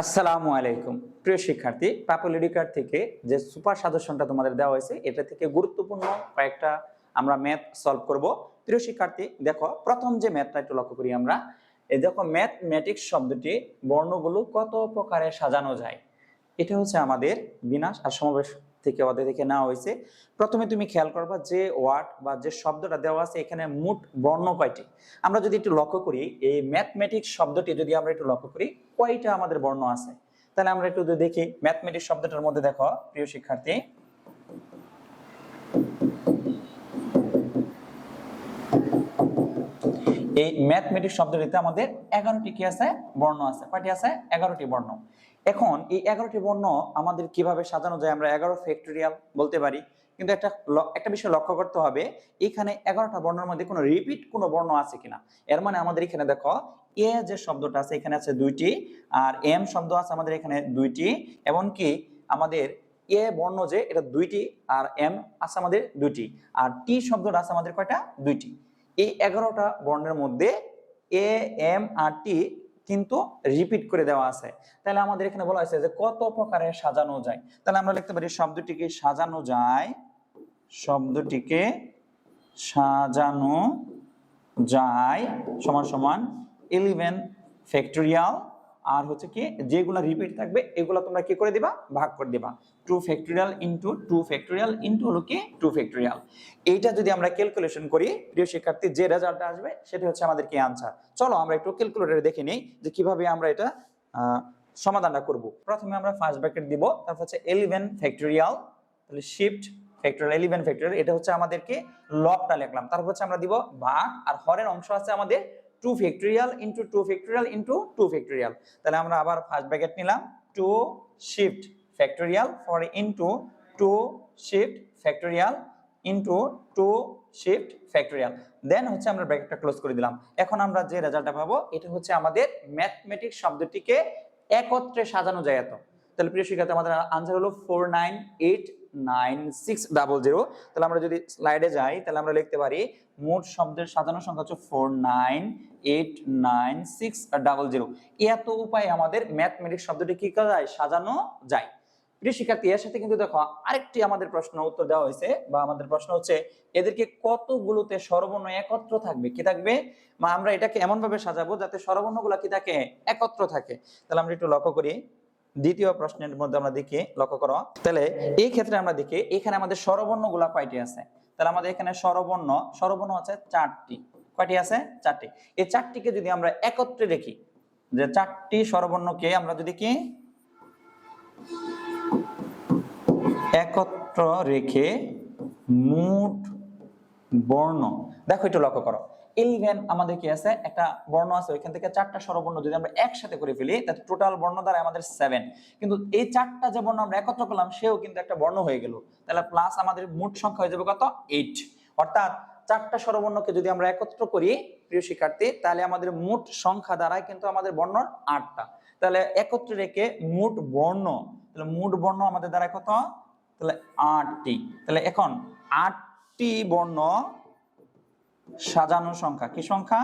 আসসালামু আলাইকুম। প্রিয় শিক্ষার্থী পাপল এডিকার থেকে যে সুপার সাজেশনটা তোমাদের দেওয়া হয়েছে, এটা থেকে গুরুত্বপূর্ণ কয়েকটা আমরা ম্যাথ সলভ করব। প্রিয় শিক্ষার্থী, দেখো, প্রথম যে ম্যাথটা একটু লক্ষ্য করি আমরা। এই দেখো ম্যাথমেটিক্স শব্দটি বর্ণগুলো কত প্রকারে সাজানো যায়। এটা হচ্ছে আমাদের বিনাশ আর সমাবেশ থেকে ওদের থেকে নেওয়া হয়েছে। প্রথমে তুমি খেয়াল করবা যে ওয়ার্ড বা যে শব্দটা দেওয়া আছে, এখানে মোট বর্ণ কয়টি? আমরা যদি একটু লক্ষ্য করি, এই ম্যাথমেটিক্স শব্দটি যদি আমরা একটু লক্ষ্য করি, কয়টা আমাদের বর্ণ আছে? তাহলে আমরা একটু দেখি ম্যাথমেটিক্স শব্দটার মধ্যে দেখো, প্রিয় শিক্ষার্থী। এই ম্যাথমেটিক্স শব্দটিতে আমাদের এগারোটি কি আছে? বর্ণ আছে। কয়টি আছে? এগারোটি বর্ণ। এখন এই এগারোটি বর্ণ আমাদের কীভাবে সাজানো যায় আমরা এগারো ফ্যাক্টোরিয়াল বলতে পারি। কিন্তু একটা একটা বিষয় লক্ষ্য করতে হবে, এখানে এগারোটা বর্ণের মধ্যে কোনো রিপিট কোনো বর্ণ আছে কিনা। এর মানে আমাদের এখানে দেখো, এ যে শব্দটা আছে, এখানে আছে দুইটি, আর এম শব্দ আছে আমাদের এখানে দুইটি, এমনকি আমাদের এ বর্ণ যে, এটা দুইটি, আর এম আছে আমাদের দুইটি, আর টি শব্দটা আছে আমাদের কয়টা? দুইটি। এই এগারোটা বর্ণের মধ্যে এ, এম, আর টি কিন্তু রিপিট করে দেওয়া আছে। তাহলে আমাদের এখানে বলা হয়েছে যে কত প্রকারে সাজানো যায়। তাহলে আমরা লিখতে পারি শব্দটিকে সাজানো যায়, শব্দটিকে সাজানো যায় সমান সমান ইলেভেন ফ্যাক্টোরিয়াল আর হচ্ছে কি যেগুলো রিপিট থাকবে, এগুলো তোমরা কি করে দিবা? ভাগ করে দিবা। Two factorial into two factorial into হলো কি টু ফ্যাক্টোরিয়াল এইটা যদি আমরা ক্যালকুলেশন করি, প্রিয় শিক্ষার্থী, যে রেজাল্টটা আসবে, সেটা হচ্ছে আমাদের কি আনসার চলো আমরা একটু ক্যালকুলেটরে দেখে নিই যে কীভাবে আমরা এটা সমাধানটা করব। প্রথমে আমরা ফার্স্ট ব্র্যাকেট দিব, তারপর হচ্ছে ইলেভেন ফ্যাক্টোরিয়াল তাহলে শিফট ফ্যাক্টোরিয়াল ইলেভেন ফ্যাক্টোরিয়াল এটা হচ্ছে আমাদেরকে লবটা লিখলাম। তারপর হচ্ছে আমরা দিব ভাগ, আর হরের অংশ আছে আমাদের two factorial into two factorial into two factorial তাহলে আমরা আবার ফার্স্ট ব্র্যাকেট নিলাম two shift factorial for into two shift factorial into two shift factorial then হচ্ছে আমরা ব্র্যাকেটটা ক্লোজ করে দিলাম। এখন আমরা যে রেজাল্টটা পাবো, এটা হচ্ছে আমাদের ম্যাথমেটিক্স শব্দটিকে একত্রে সাজানো যায় এত। তাহলে প্রিয় শিক্ষার্থী, আমাদের আনসার হলো four nine eight nine six double zero তাহলে আমরা যদি স্লাইডে যাই, তাহলে আমরা লিখতে পারি, মোট শব্দের সাজানো সংখ্যা হচ্ছে four nine eight nine six double zero এত উপায়ে আমাদের ম্যাথমেটিক্স শব্দটি কি করা যায় সাজানো যায়। প্রিয় শিক্ষার্থী, এর সাথে কিন্তু দেখো আরেকটি আমাদের প্রশ্ন উত্তর দেওয়া হয়েছে, বা আমাদের প্রশ্ন হচ্ছে, এদেরকে কতগুলোতে স্বরবর্ণ একত্র থাকবে? কি থাকবে? বা আমরা এটাকে এমন ভাবে সাজাবো যাতে স্বরবর্ণগুলো কি থাকে? একত্র থাকে। তাহলে আমরা একটু লক্ষ্য করি। দ্বিতীয় প্রশ্নের মধ্যে আমরা দেখি, লক্ষ্য করো। তাহলে এই ক্ষেত্রে আমরা দেখি, এখানে আমাদের স্বরবর্ণগুলা কয়টি আছে? তাহলে আমাদের এখানে স্বরবর্ণ স্বরবর্ণ আছে চারটি। কয়টি আছে? চারটি। এই চারটিকে যদি আমরা একত্রে দেখি, যে চারটি স্বরবর্ণকে আমরা যদি কি একত্র রেখে মোট বর্ণ, দেখো একটু লক্ষ্য করো। ইলেভেন আমাদের কি আছে? একটা বর্ণ আছে, ওইখান থেকে চারটা স্বরবর্ণ যদি আমরা একসাথে করে ফেলি, তাহলে টোটাল বর্ণ দ্বারা আমাদের সেভেন কিন্তু এই চারটা যে বর্ণ আমরা একত্র করলাম, সেও কিন্তু একটা বর্ণ হয়ে গেল। তাহলে প্লাস আমাদের মোট সংখ্যা হয়ে যাবে কত? এইট অর্থাৎ চারটা স্বরবর্ণকে যদি আমরা একত্র করি, প্রিয় শিক্ষার্থী, তাহলে আমাদের মোট সংখ্যা দ্বারাই কিন্তু আমাদের বর্ণ আটটা। তাহলে একত্রে রেখে মোট বর্ণ, তাহলে মোট বর্ণ আমাদের দ্বারা কত? তাহলে আটটি। তাহলে এখন আটটি বর্ণ সাজানো সংখ্যা। কি সংখ্যা?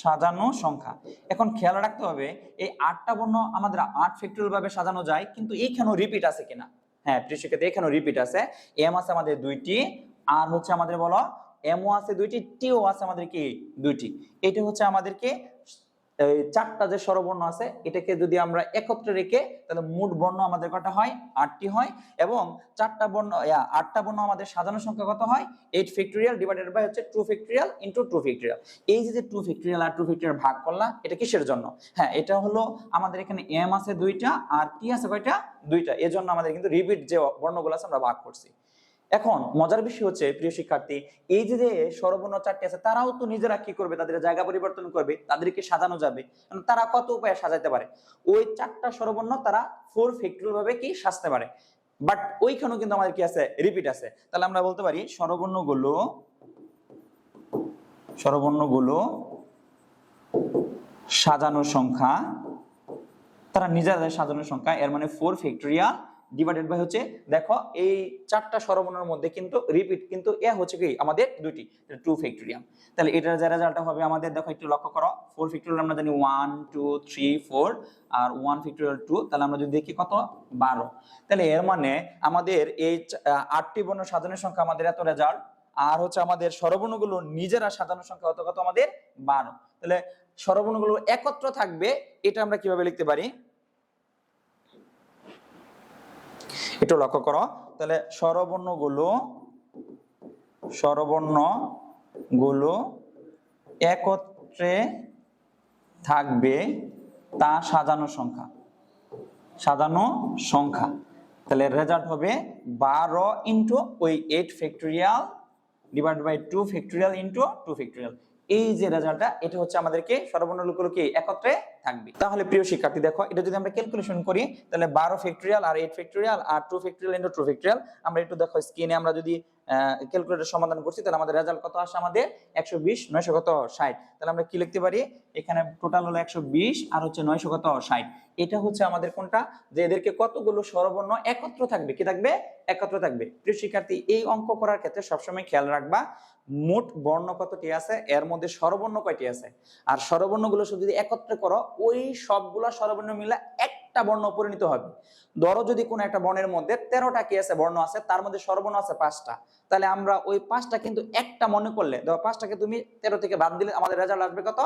সাজানো সংখ্যা। এখন খেয়াল রাখতে হবে, এই আটটা বর্ণ আমাদের আট ফ্যাক্টরিয়াল ভাবে সাজানো যায়, কিন্তু এইখানেও রিপিট আছে কিনা? হ্যাঁ প্রিয় শিক্ষার্থী এখানেও রিপিট আছে। এম আছে আমাদের দুইটি আর হচ্ছে আমাদের বলো এমও আছে দুইটি টিও আছে আমাদের কি? দুইটি। এটা হচ্ছে আমাদেরকে চারটা যে স্বরবর্ণ আছে, এটাকে যদি আমরা একত্রে রেখে, তাহলে মোট বর্ণ আমাদের কটা হয়? আটটি হয়। এবং চারটা বর্ণ আটটা বর্ণ আমাদের সাজানো সংখ্যা কত হয়? এইট ফ্যাক্টোরিয়াল ডিভাইডেড বাই হচ্ছে two factorial into two factorial এই যে টু ফ্যাক্টোরিয়াল আর টু ফ্যাক্টোরিয়াল ভাগ করলাম এটা কিসের জন্য? হ্যাঁ এটা হলো আমাদের এখানে এম আছে দুইটা আর টি আছে কয়টা? দুইটা। এর জন্য আমাদের কিন্তু রিপিট যে বর্ণগুলো আছে আমরা ভাগ করছি। এখন মজার বিষয় হচ্ছে, প্রিয় শিক্ষার্থী, এই যে যে স্বরবর্ণ চারটি আছে, তারাও তো নিজেরা কি করবে? তাদের জায়গা পরিবর্তন করবে, তাদেরকে সাজানো যাবে। তারা কত উপায়ে সাজাতে পারে? ওই চারটা স্বরবর্ণ তারা ফোর ফ্যাক্টরিয়াল ভাবে কি সাজতে পারে। বাট ওইখানেও কিন্তু আমাদের কি আছে? রিপিট আছে। তাহলে আমরা বলতে পারি স্বরবর্ণগুলো স্বরবর্ণগুলো সাজানোর সংখ্যা, তারা নিজেদের সাজানোর সংখ্যা, এর মানে ফোর ফ্যাক্টোরিয়াল ডিভাইডেড বাই হচ্ছে, দেখো এই চারটা স্বরবর্ণের মধ্যে কিন্তু রিপিট কিন্তু এ হচ্ছে কি আমাদের দুটি টু ফ্যাক্টোরিয়াল তাহলে এটার যে রেজাল্টটা হবে আমাদের, দেখো একটু লক্ষ্য করো ফোর ফ্যাক্টোরিয়াল আমরা জানি ওয়ান টু থ্রি ফোর আর ওয়ান ফ্যাক্টোরিয়াল টু তাহলে আমরা যদি দেখি কত? বারো। তাহলে এর মানে আমাদের এই আটটি বর্ণ সাজানোর সংখ্যা আমাদের এত রেজাল্ট আর হচ্ছে আমাদের স্বরবর্ণগুলো নিজেরা সাজানোর সংখ্যা কত কত? আমাদের বারো। তাহলে স্বরবর্ণগুলো একত্র থাকবে, এটা আমরা কীভাবে লিখতে পারি? একটু লক্ষ্য করো। তাহলে স্বরবর্ণ স্বরবর্ণগুলো স্বরবর্ণগুলো একত্রে থাকবে তা সাজানো সংখ্যা। সাজানো সংখ্যা। তাহলে রেজাল্ট হবে বারো ইন্টু ওই eight factorial divide by two factorial into two factorial এই যে রেজাল্টটা এটা হচ্ছে আমাদেরকে সর্বর্ণগুলো কি একত্রে থাকবে। তাহলে প্রিয় শিক্ষার্থী, দেখো, এটা যদি আমরা ক্যালকুলেশন করি, তাহলে বারো ফ্যাক্টোরিয়াল আর এইট ফ্যাক্টোরিয়াল আর two factorial into two factorial আমরা একটু দেখো স্ক্রিনে আমরা যদি ক্যালকুলেটর সমাধান করছি, তাহলে আমাদের রেজাল্ট কত আসে আমাদের? একশো বিশ, নয়শো কত? ষাট। তাহলে আমরা কি লিখতে পারি? এখানে টোটাল হলো একশো বিশ আর হচ্ছে নয়শো কত? ষাট। এটা হচ্ছে আমাদের কোনটা? যে এদেরকে কতগুলো স্বরবর্ণ একত্র থাকবে, কি থাকবে? একত্র থাকবে। প্রিয় শিক্ষার্থী, এই অঙ্ক করার ক্ষেত্রে সবসময় খেয়াল রাখবা মোট বর্ণ কতটি আছে? এর মধ্যে স্বরবর্ণ কয়টি আছে? আর স্বরবর্ণগুলো যদি একত্রে করো, ওই সবগুলা স্বরবর্ণ মিলে একটা বর্ণ পরিণত হবে। ধরো যদি কোনো একটা বর্ণের মধ্যে তেরোটা কি আছে, বর্ণ আছে, তার মধ্যে স্বরবর্ণ আছে পাঁচটা। তাহলে আমরা ওই পাঁচটা কিন্তু একটা মনে করলে, ধরো পাঁচটাকে তুমি তেরো থেকে বাদ দিলে আমাদের রেজাল্ট আসবে কত?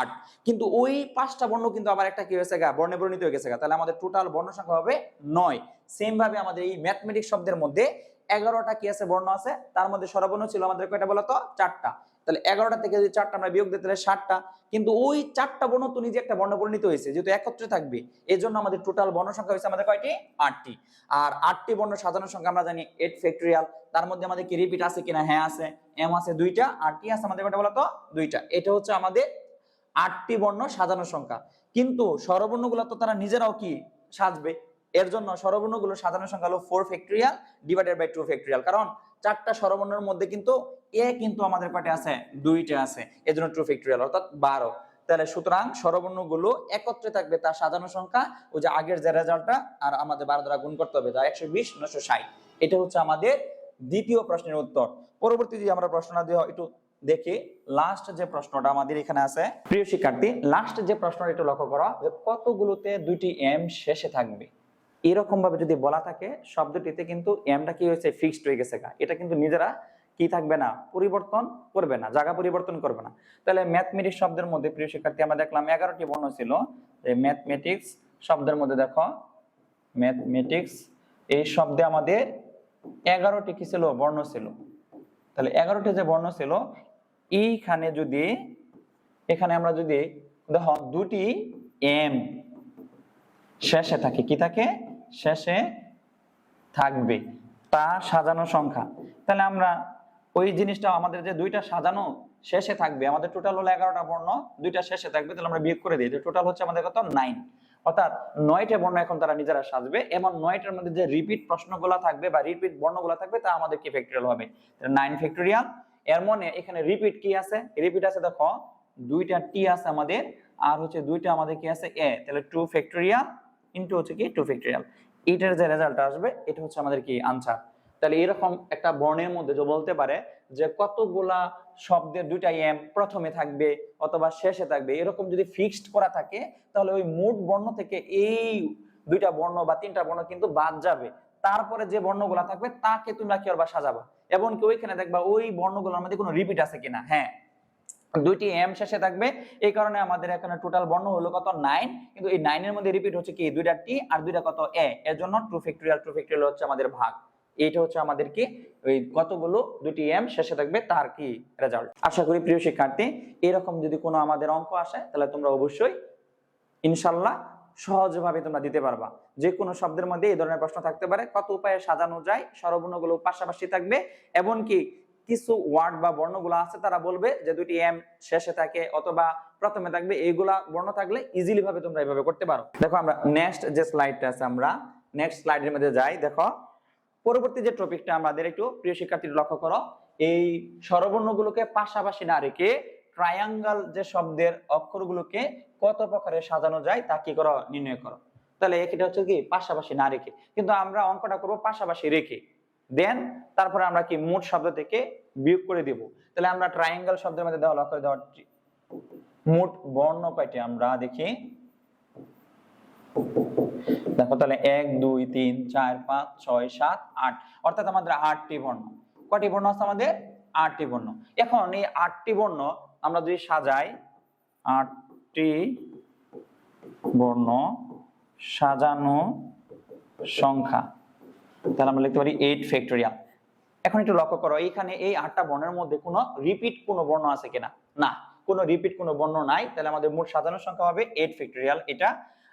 আট। কিন্তু ওই পাঁচটা বর্ণ কিন্তু আবার একটা কি হয়েছে গা? বর্ণে পরিণত হয়ে গেছে গা। তাহলে আমাদের টোটাল বর্ণ সংখ্যা হবে নয়। সেম ভাবে আমাদের এই ম্যাথমেটিক্স শব্দের মধ্যে এগারোটা কি আছে? বর্ণ আছে। তার মধ্যে স্বরবর্ণ ছিল আমাদের কয়টা বলতো চারটা। তাহলে এগারোটা থেকে যদি চারটা আমরা বিয়োগ দিতে তাহলে ষাটটা। কিন্তু ওই চারটা বর্ণ তো নিজে একটা বর্ণ পরিণত হয়েছে, যেহেতু একত্রে থাকবে। এই জন্য আমাদের টোটাল বর্ণ সংখ্যা হয়েছে আমাদের কয়টি? আটটি। আর আটটি বর্ণ সাজানোর সংখ্যা আমরা জানি এইট ফ্যাক্টোরিয়াল তার মধ্যে আমাদের কি রিপিট আছে কিনা? হ্যাঁ আছে। এম আছে দুইটা, আর টি আছে আমাদের কয়টা বলতো দুইটা। এটা হচ্ছে আমাদের আটটি বর্ণ সাজানোর সংখ্যা। কিন্তু স্বরবর্ণগুলো তো তারা নিজেরাও কি সাজবে? এর জন্য স্বরবর্ণগুলো সাধারণ সংখ্যা হলো four factorial divided by two factorial কারণ চারটা স্বরবর্ণের মধ্যে কিন্তু এ কিন্তু আমাদের কয়টা আছে? দুইটা আছে। এর জন্য টু ফ্যাক্টোরিয়াল অর্থাৎ বারো। তাহলে সুতরাং স্বরবর্ণগুলো একত্রে থাকবে তার সাজানো সংখ্যা, ওই যে আগের যে রেজাল্টটা আর আমাদের বারো দ্বারা গুণ করতে হবে যা একশো বিশ নশো ষাট। এটা হচ্ছে আমাদের দ্বিতীয় প্রশ্নের উত্তর। পরবর্তী যে আমরা প্রশ্নটা দিয়ে একটু দেখি। লাস্ট যে প্রশ্নটা আমাদের এখানে আছে, প্রিয় শিক্ষার্থী লাস্ট যে প্রশ্নটা একটু লক্ষ্য করা কতগুলোতে দুইটি এম শেষে থাকবে? এরকম ভাবে যদি বলা থাকে, শব্দটিতে কিন্তু এমটা কি হয়েছে? ফিক্সড হয়ে গেছে। এটা কিন্তু নিজেরা কি থাকবে না? পরিবর্তন করবে না। জায়গা পরিবর্তন করবে না। তাহলে ম্যাথমেটিক্স শব্দের মধ্যে, প্রিয় শিক্ষার্থী, আমরা দেখলাম এগারোটি বর্ণ ছিল। ম্যাথমেটিক্স শব্দের মধ্যে দেখো ম্যাথমেটিক্স এই শব্দে আমাদের এগারোটি কি ছিল? বর্ণ ছিল। তাহলে এগারোটি যে বর্ণ ছিল, এইখানে যদি, এখানে আমরা যদি দেখো, দুটি এম শেষে থাকে। কি থাকে? শেষে থাকবে তা সাজানো সংখ্যা। তাহলে আমরা ওই জিনিসটা আমাদের যে দুইটা সাজানো শেষে থাকবে, আমাদের টোটাল হলো এগারোটা বর্ণ, দুইটা শেষে থাকবে, তাহলে আমরা বিয়োগ করে দিই। টোটাল হচ্ছে আমাদের কত? নাইন অর্থাৎ নয়টা বর্ণ এখন তারা নিজেরা সাজবে, এবং নয়টার মধ্যে যে রিপিট প্রশ্নগুলো থাকবে বা রিপিট বর্ণগুলো থাকবে, তা আমাদের কি ফ্যাক্টোরিয়াল হবে? নাইন ফ্যাক্টোরিয়াল এর মনে এখানে রিপিট কি আছে? রিপিট আছে দেখো, দুইটা টি আছে আমাদের, আর হচ্ছে দুইটা আমাদের কি আছে? এ তাহলে টু ফ্যাক্টোরিয়াল ইন্টু হচ্ছে কি টু ফ্যাক্টোরিয়াল এইটার যে রেজাল্ট আসবে, এটা হচ্ছে আমাদের কি আনসার তাহলে এরকম একটা বর্ণের মধ্যে যে বলতে পারে যে কতগুলা শব্দের দুইটা এম প্রথমে থাকবে অথবা শেষে থাকবে, এরকম যদি ফিক্সড করা থাকে, তাহলে ওই মোট বর্ণ থেকে এই দুইটা বর্ণ বা তিনটা বর্ণ কিন্তু বাদ যাবে। তারপরে যে বর্ণগুলা থাকবে, তাকে তোমরা কি করবা, সাজাবা। এবং কি ওইখানে দেখবা ওই বর্ণগুলোর মধ্যে কোনো রিপিট আছে কিনা। হ্যাঁ। দুইটি এম শেষে থাকবে। এই কারণে আমাদের এখানে টোটাল বর্ণ হলো কত? নাইন কিন্তু এই নাইনের মধ্যে রিপিট হচ্ছে কি? দুইটা টি আর দুইটা কত? এ এর জন্য টু ফ্যাক্টোরিয়াল টু ফ্যাক্টোরিয়াল হচ্ছে আমাদের ভাগ। এইটা হচ্ছে আমাদের কি? ওই কতগুলো? দুটি এম শেষে থাকবে। তার কি রেজাল্ট আশা করি প্রিয় শিক্ষার্থী, এরকম যদি কোনো আমাদের অঙ্ক আসে, তাহলে তোমরা অবশ্যই ইনশাল্লাহ সহজভাবে তোমরা দিতে পারবা। যে কোনো শব্দের মধ্যে এই ধরনের প্রশ্ন থাকতে পারে। কত উপায়ে সাজানো যায় স্বরবর্ণগুলো পাশাপাশি থাকবে। এমনকি কিছু ওয়ার্ড বা বর্ণগুলো আছে, তারা বলবে যে দুটি এম শেষে থাকে অথবা প্রথমে থাকবে। এইগুলা বর্ণ থাকলে ইজিলি ভাবে তোমরা এইভাবে করতে পারো। দেখো আমরা নেক্সট যে স্লাইডটা আছে আমরা নেক্সট স্লাইডের মধ্যে যাই। দেখো, পরবর্তী যে টপিকটা আমাদের একটু প্রিয় শিক্ষার্থীরা লক্ষ্য করো, এই স্বরবর্ণগুলোকে পাশাপাশি না রেখে ট্রায়াঙ্গল যে শব্দের অক্ষরগুলোকে কত প্রকারে সাজানো যায় তা কি করো? নির্ণয় করো। তাহলে এটা হচ্ছে কি? পাশাপাশি না রেখে। কিন্তু আমরা অঙ্কটা করব পাশাপাশি রেখে। দেন তারপরে আমরা কি মোট শব্দ থেকে বিয়োগ করে দেব। তাহলে আমরা ট্রায়াঙ্গেল শব্দের মধ্যে দেওয়া লক্ষ্য দেওয়া মোট বর্ণ কয়টি? আমরা দেখি। দেখো তাহলে এক, দুই, তিন, চার, পাঁচ, ছয়, সাত, আট। অর্থাৎ আমাদের আটটি বর্ণ। কয়টি বর্ণ আছে আমাদের? আটটি বর্ণ। এখন এই আটটি বর্ণ আমরা যদি সাজাই, আটটি বর্ণ সাজানো সংখ্যা। তাহলে আমরা লিখতে পারি এইট ফ্যাক্টোরিয়াল এখন একটু লক্ষ্য করো, এইখানে এই আটটা বর্ণের মধ্যে কোনো রিপিট কোনো বর্ণ আছে কিনা? না, কোনো রিপিট কোনো বর্ণ নাই। তাহলে আমাদের মোট সাজানো সংখ্যা হবে এইট ফ্যাক্টোরিয়াল এটা।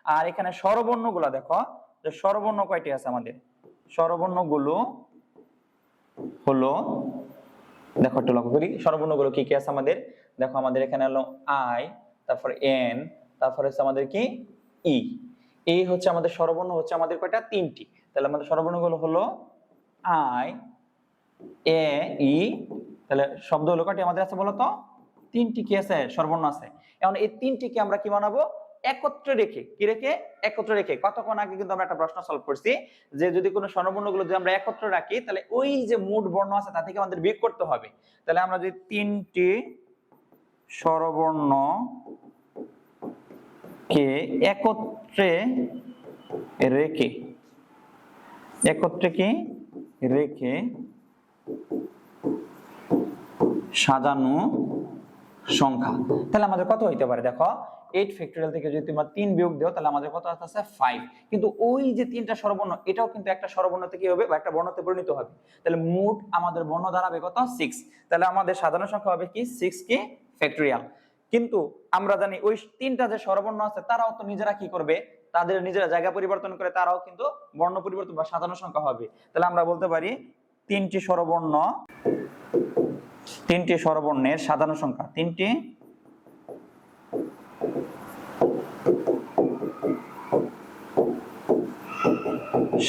আর এখানে স্বরবর্ণগুলো দেখো, যে স্বরবর্ণ কয়টি আছে আমাদের? স্বরবর্ণগুলো হলো, দেখো একটু লক্ষ্য করি স্বরবর্ণগুলো কি কি আছে আমাদের? দেখো আমাদের এখানে হলো আই তারপর এন তারপর হচ্ছে আমাদের কি? ই এই হচ্ছে আমাদের স্বরবর্ণ হচ্ছে আমাদের কয়টা? তিনটি। তাহলে আমাদের স্বরবর্ণগুলো হলো আই এ ই তাহলে শব্দ হলো কয়টি আমাদের আছে বলতো? তিনটি কি আছে? স্বরবর্ণ আছে। এখন এই তিনটিকে আমরা কি বানাবো? একত্রে রেখে। কি রেখে? একত্রে রেখে। কতক্ষণ আগে কিন্তু আমরা একটা প্রশ্ন সলভ করছি যে যদি কোনো স্বরবর্ণগুলো যদি আমরা একত্রে রাখি, তাহলে ওই যে মোট বর্ণ আছে তা থেকে আমাদের বিয়োগ করতে হবে। তাহলে আমরা যদি তিনটি স্বরবর্ণ কে একত্রে রেখে একত্রে কি? রেখে সাজানো সংখ্যা। তাহলে আমাদের কত হইতে পারে? দেখো এইট ফ্যাক্টোরিয়াল থেকে যদি তোমরা তিন বিয়োগ দাও, তাহলে আমাদের কত আসতেছে ফাইভ কিন্তু ওই যে তিনটা স্বরবর্ণ, এটাও কিন্তু একটা স্বরবর্ণতে কি হবে বা একটা বর্ণতে পরিণত হবে। তাহলে মোট আমাদের বর্ণ দাঁড়াবে কত? সিক্স তাহলে আমাদের সাধারণ সংখ্যা হবে কি? সিক্স কে? ফ্যাক্টোরিয়াল কিন্তু আমরা জানি ওই তিনটা যে স্বরবর্ণ আছে, তারাও তো নিজেরা কি করবে? তাদের নিজেরা জায়গা পরিবর্তন করে তারাও কিন্তু বর্ণ পরিবর্তন বা সাধারণ সংখ্যা হবে। তাহলে আমরা বলতে পারি তিনটি স্বরবর্ণ, তিনটি স্বরবর্ণের সাধারণ সংখ্যা। তিনটি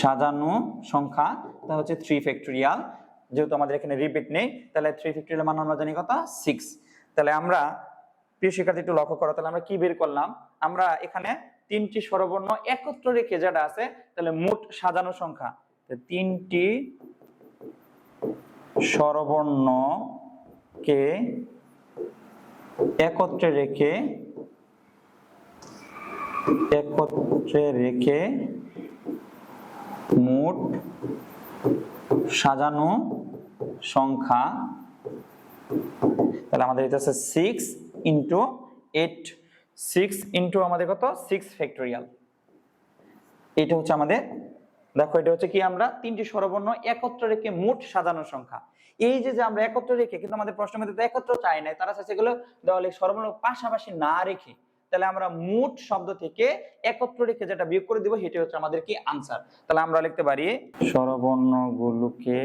সাজানো সংখ্যা, তা হচ্ছে থ্রি ফ্যাক্টোরিয়াল যেহেতু আমাদের এখানে রিপিট নেই, তাহলে থ্রি ফ্যাক্টোরিয়াল মান আমরা জানি কত? সিক্স তাহলে আমরা, প্রিয় শিক্ষার্থী, একটু লক্ষ্য করো, তাহলে আমরা কি বের করলাম? আমরা এখানে তিনটি স্বরবর্ণ একত্র রেখে যেটা আছে, তাহলে মোট সাজানো সংখ্যা। তিনটি স্বরবর্ণ কে একত্রে রেখে একত্রে রেখে মোট সাজানো সংখ্যা, তাহলে আমাদের এটা হচ্ছে six into eight six into আমাদের কত? সিক্স ফ্যাক্টোরিয়াল এটা হচ্ছে আমাদের, দেখো এটা হচ্ছে কি আমরা তিনটি স্বরবর্ণ একত্র রেখে মোট সাজানো সংখ্যা। এই যে যে আমরা একত্র রেখে, কিন্তু আমাদের প্রশ্নের মধ্যে একত্র চাই নাই, তারা চাইছে এগুলো দেওয়ালে স্বরবর্ণ পাশাপাশি না রেখে, তাহলে আমরা মোট শব্দ থেকে একত্র রেখে যেটা বিয়োগ করে দিব সেটা হচ্ছে আমাদের কি আনসার তাহলে আমরা লিখতে পারি, স্বরবর্ণগুলোকে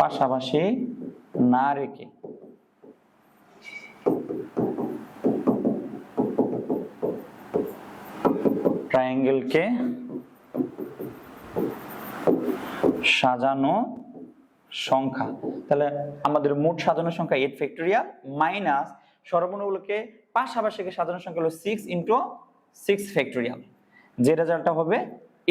পাশাপাশি না রেখে। ট্রায়াঙ্গেলকে সাজানো সংখ্যা। তাহলে আমাদের মোট সাজানো সংখ্যা এইট ফ্যাক্টোরিয়াল মাইনাস সর্বর্ণগুলোকে পাশাপাশি সাজানো সংখ্যা হলো সিক্স ইন্টু সিক্স ফ্যাক্টোরিয়াল যে রেজাল্টটা হবে,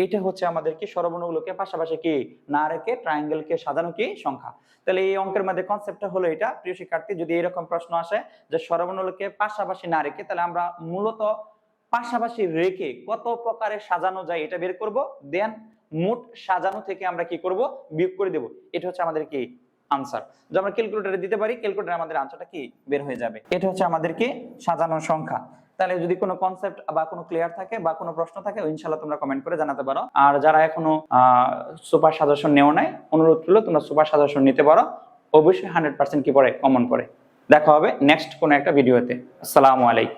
এটা হচ্ছে আমাদের কি সর্বর্ণগুলোকে পাশাপাশি কি, না রেখে ট্রায়াঙ্গেলকে সাজানো কি সংখ্যা। তাহলে এই অঙ্কের মধ্যে কনসেপ্টটা হলো এটা। প্রিয় শিক্ষার্থী, যদি এরকম প্রশ্ন আসে যে সর্বর্ণগুলোকে পাশাপাশি না রেখে, তাহলে আমরা মূলত পাশাপাশি রেখে কত প্রকারে সাজানো যায় এটা বের করব। দেন মোট সাজানো থেকে আমরা কি করব? বিয়োগ করে দেব। এটা হচ্ছে আমাদের কি আনসার যে আমরা ক্যালকুলেটরে দিতে পারি ক্যালকুলেটরে আমাদের আনসারটা কি? বের হয়ে যাবে। এটা হচ্ছে আমাদের কি সাজানো সংখ্যা। তাহলে যদি কোনো কনসেপ্ট বা কোনো ক্লিয়ার থাকে বা কোনো প্রশ্ন থাকে ইনশাল্লাহ তোমরা কমেন্ট করে জানাতে পারো। আর যারা এখনও সুপার সাজেশন নেও নাই, অনুরোধ করলে তোমরা সুপার সাজেশন নিতে পারো। অবশ্যই হান্ড্রেড পার্সেন্ট কি পড়ে? কমন পড়ে। দেখা হবে নেক্সট কোনো একটা ভিডিওতে আসসালামু আলাইকুম।